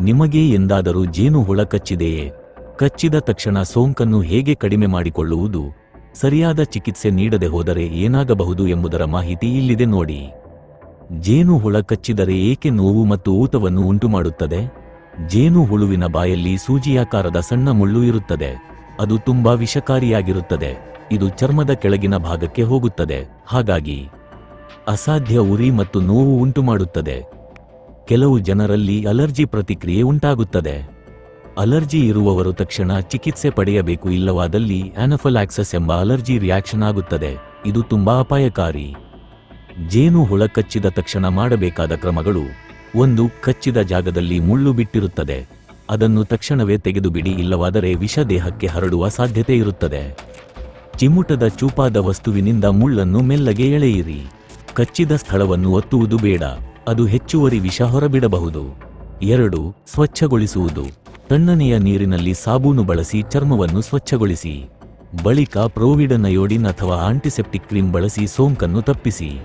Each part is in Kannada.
ನಿಮಗೆ ಎಂದಾದರೂ ಜೇನುಹುಳ ಕಚ್ಚಿದೆಯೇ? ಕಚ್ಚಿದ ತಕ್ಷಣ ಸೋಂಕನ್ನು ಹೇಗೆ ಕಡಿಮೆ ಮಾಡಿಕೊಳ್ಳುವುದು? ಸರಿಯಾದ ಚಿಕಿತ್ಸೆ ನೀಡದೆ ಹೋದರೆ ಏನಾಗಬಹುದು ಎಂಬುದರ ಮಾಹಿತಿ ಇಲ್ಲಿದೆ ನೋಡಿ. ಜೇನುಹುಳ ಕಚ್ಚಿದರೆ ಏಕೆ ನೋವು ಮತ್ತು ಊತವನ್ನು ಉಂಟುಮಾಡುತ್ತದೆ? ಜೇನುಹುಳುವಿನ ಬಾಯಲ್ಲಿ ಸೂಜಿಯಾಕಾರದ ಸಣ್ಣ ಮುಳ್ಳು ಇರುತ್ತದೆ. ಅದು ತುಂಬಾ ವಿಷಕಾರಿಯಾಗಿರುತ್ತದೆ. ಇದು ಚರ್ಮದ ಕೆಳಗಿನ ಭಾಗಕ್ಕೆ ಹೋಗುತ್ತದೆ. ಹಾಗಾಗಿ ಅಸಾಧ್ಯ ಉರಿ ಮತ್ತು ನೋವು ಉಂಟುಮಾಡುತ್ತದೆ. ಕೆಲವು ಜನರಲ್ಲಿ ಅಲರ್ಜಿ ಪ್ರತಿಕ್ರಿಯೆ ಉಂಟಾಗುತ್ತದೆ. ಅಲರ್ಜಿ ಇರುವವರು ತಕ್ಷಣ ಚಿಕಿತ್ಸೆ ಪಡೆಯಬೇಕು ಇಲ್ಲವಾದಲ್ಲಿ ಆನಫಲಾಕ್ಸಸ್ ಎಂಬ ಅಲರ್ಜಿ ರಿಯಾಕ್ಷನ್ ಆಗುತ್ತದೆ. ಇದು ತುಂಬಾ ಅಪಾಯಕಾರಿ. ಜೇನು ಹುಳ ಕಚ್ಚಿದ ತಕ್ಷಣ ಮಾಡಬೇಕಾದ ಕ್ರಮಗಳು ಒಂದು, ಕಚ್ಚಿದ ಜಾಗದಲ್ಲಿ ಮುಳ್ಳು ಬಿಟ್ಟಿರುತ್ತದೆ. ಅದನ್ನು ತಕ್ಷಣವೇ ತೆಗೆದುಬಿಡಿ ಇಲ್ಲವಾದರೆ ವಿಷ ದೇಹಕ್ಕೆ ಹರಡುವ ಸಾಧ್ಯತೆ ಇರುತ್ತದೆ. ಚಿಮುಟದ ಚೂಪಾದ ವಸ್ತುವಿನಿಂದ ಮುಳ್ಳನ್ನು ಮೆಲ್ಲಗೆ ಎಳೆಯಿರಿ. ಕಚ್ಚಿದ ಸ್ಥಳವನ್ನು ಒತ್ತುವುದು ಬೇಡ. ಅದು ಹೆಚ್ಚುವರಿ ವಿಷ ಹೊರಬಿಡಬಹುದು. ಎರಡು, ಸ್ವಚ್ಛಗೊಳಿಸುವುದು. ತಣ್ಣನೆಯ ನೀರಿನಲ್ಲಿ ಸಾಬೂನು ಬಳಸಿ ಚರ್ಮವನ್ನು ಸ್ವಚ್ಛಗೊಳಿಸಿ. ಬಳಿಕ ಪ್ರೋವಿಡನ್ ಅಯೋಡಿನ್ ಅಥವಾ ಆಂಟಿಸೆಪ್ಟಿಕ್ ಕ್ರೀಮ್ ಬಳಸಿ ಸೋಂಕನ್ನು ತಪ್ಪಿಸಿ.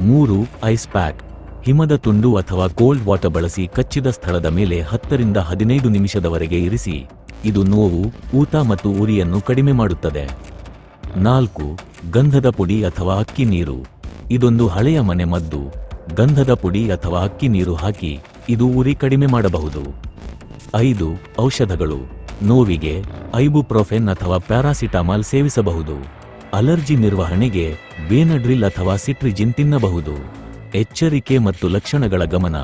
ಮೂರು, ಐಸ್ ಪ್ಯಾಕ್. ಹಿಮದ ತುಂಡು ಅಥವಾ ಕೋಲ್ಡ್ ವಾಟರ್ ಬಳಸಿ ಕಚ್ಚಿದ ಸ್ಥಳದ ಮೇಲೆ ಹತ್ತರಿಂದ ಹದಿನೈದು ನಿಮಿಷದವರೆಗೆ ಇರಿಸಿ. ಇದು ನೋವು, ಊತ ಮತ್ತು ಉರಿಯನ್ನು ಕಡಿಮೆ ಮಾಡುತ್ತದೆ. ನಾಲ್ಕು, ಗಂಧದ ಪುಡಿ ಅಥವಾ ಅಕ್ಕಿ ನೀರು. ಇದೊಂದು ಹಳೆಯ ಮನೆ ಮದ್ದು. ಗಂಧದ ಪುಡಿ ಅಥವಾ ಅಕ್ಕಿ ನೀರು ಹಾಕಿ ಇದು ಉರಿ ಕಡಿಮೆ ಮಾಡಬಹುದು. ಐದು, ಔಷಧಗಳು. ನೋವಿಗೆ ಐಬುಪ್ರೊಫೆನ್ ಅಥವಾ ಪ್ಯಾರಾಸಿಟಾಮಾಲ್ ಸೇವಿಸಬಹುದು. ಅಲರ್ಜಿ ನಿರ್ವಹಣೆಗೆ ಬೇನಡ್ರಿಲ್ ಅಥವಾ ಸಿಟ್ರಿಜಿನ್ ತಿನ್ನಬಹುದು. ಎಚ್ಚರಿಕೆ ಮತ್ತು ಲಕ್ಷಣಗಳ ಗಮನ.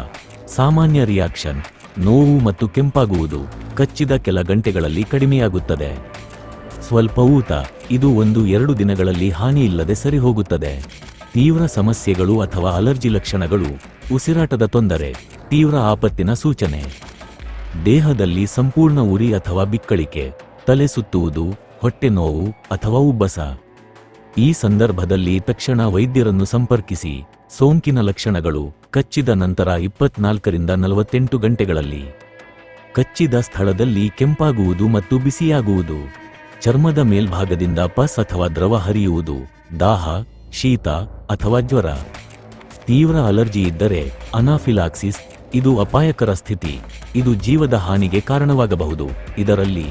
ಸಾಮಾನ್ಯ ರಿಯಾಕ್ಷನ್. ನೋವು ಮತ್ತು ಕೆಂಪಾಗುವುದು. ಕಚ್ಚಿದ ಕೆಲ ಗಂಟೆಗಳಲ್ಲಿ ಕಡಿಮೆಯಾಗುತ್ತದೆ. ಸ್ವಲ್ಪ ಊತ. ಇದು ಒಂದು ಎರಡು ದಿನಗಳಲ್ಲಿ ಹಾನಿಯಿಲ್ಲದೆ ಸರಿಹೋಗುತ್ತದೆ. ತೀವ್ರ ಸಮಸ್ಯೆಗಳು ಅಥವಾ ಅಲರ್ಜಿ ಲಕ್ಷಣಗಳು, ಉಸಿರಾಟದ ತೊಂದರೆ, ತೀವ್ರ ಆಪತ್ತಿನ ಸೂಚನೆ. ದೇಹದಲ್ಲಿ ಸಂಪೂರ್ಣ ಉರಿ ಅಥವಾ ಬಿಕ್ಕಳಿಕೆ, ತಲೆ ಸುತ್ತುವುದು, ಹೊಟ್ಟೆ ನೋವು ಅಥವಾ ಉಬ್ಬಸ. ಈ ಸಂದರ್ಭದಲ್ಲಿ ತಕ್ಷಣ ವೈದ್ಯರನ್ನು ಸಂಪರ್ಕಿಸಿ, ಸೋಂಕಿನ ಲಕ್ಷಣಗಳು ಕಚ್ಚಿದ ನಂತರ ಇಪ್ಪತ್ನಾಲ್ಕರಿಂದ ನಲವತ್ತೆಂಟು ಗಂಟೆಗಳಲ್ಲಿ. ಕಚ್ಚಿದ ಸ್ಥಳದಲ್ಲಿ ಕೆಂಪಾಗುವುದು ಮತ್ತು ಬಿಸಿಯಾಗುವುದು. ಚರ್ಮದ ಮೇಲ್ಭಾಗದಿಂದ ಪಸ್ ಅಥವಾ ದ್ರವ ಹರಿಯುವುದು, ದಾಹ, ಶೀತ ಅಥವಾ ಜ್ವರ. ತೀವ್ರ ಅಲರ್ಜಿ ಇದ್ದರೆ ಅನಾಫಿಲಾಕ್ಸಿಸ್, ಇದು ಅಪಾಯಕರ ಸ್ಥಿತಿ. ಇದು ಜೀವದ ಹಾನಿಗೆ ಕಾರಣವಾಗಬಹುದು. ಇದರಲ್ಲಿ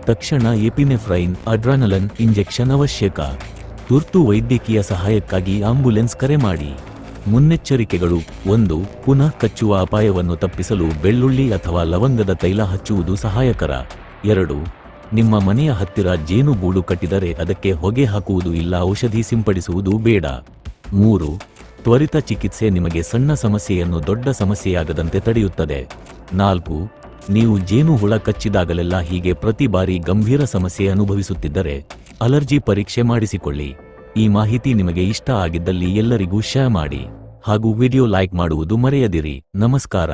ತಕ್ಷಣ ಎಪಿನೆಫ್ರೈನ್, ಅಡ್ರಾನಲನ್ ಇಂಜೆಕ್ಷನ್ ಅವಶ್ಯಕ. ತುರ್ತು ವೈದ್ಯಕೀಯ ಸಹಾಯಕ್ಕಾಗಿ ಆಂಬ್ಯುಲೆನ್ಸ್ ಕರೆ ಮಾಡಿ. ಮುನ್ನೆಚ್ಚರಿಕೆಗಳು. ಒಂದು, ಪುನಃ ಕಚ್ಚುವ ಅಪಾಯವನ್ನು ತಪ್ಪಿಸಲು ಬೆಳ್ಳುಳ್ಳಿ ಅಥವಾ ಲವಂಗದ ತೈಲ ಹಚ್ಚುವುದು ಸಹಾಯಕರ. ಎರಡು ನಿಮ್ಮ ಮನೆಯ ಹತ್ತಿರ ಜೇನುಗೂಡು ಕಟ್ಟಿದರೆ ಅದಕ್ಕೆ ಹೊಗೆ ಹಾಕುವುದು ಇಲ್ಲ, ಔಷಧಿ ಸಿಂಪಡಿಸುವುದು ಬೇಡ. ಮೂರು, ತ್ವರಿತ ಚಿಕಿತ್ಸೆ ನಿಮಗೆ ಸಣ್ಣ ಸಮಸ್ಯೆಯನ್ನು ದೊಡ್ಡ ಸಮಸ್ಯೆಯಾಗದಂತೆ ತಡೆಯುತ್ತದೆ. ನಾಲ್ಕು, ನೀವು ಜೇನು ಹುಳ ಕಚ್ಚಿದಾಗಲೆಲ್ಲ ಹೀಗೆ ಪ್ರತಿ ಬಾರಿ ಗಂಭೀರ ಸಮಸ್ಯೆ ಅನುಭವಿಸುತ್ತಿದ್ದರೆ ಅಲರ್ಜಿ ಪರೀಕ್ಷೆ ಮಾಡಿಸಿಕೊಳ್ಳಿ. ಈ ಮಾಹಿತಿ ನಿಮಗೆ ಇಷ್ಟ ಆಗಿದ್ದಲ್ಲಿ ಎಲ್ಲರಿಗೂ ಶೇರ್ ಮಾಡಿ ಹಾಗೂ ವಿಡಿಯೋ ಲೈಕ್ ಮಾಡುವುದು ಮರೆಯದಿರಿ. ನಮಸ್ಕಾರ.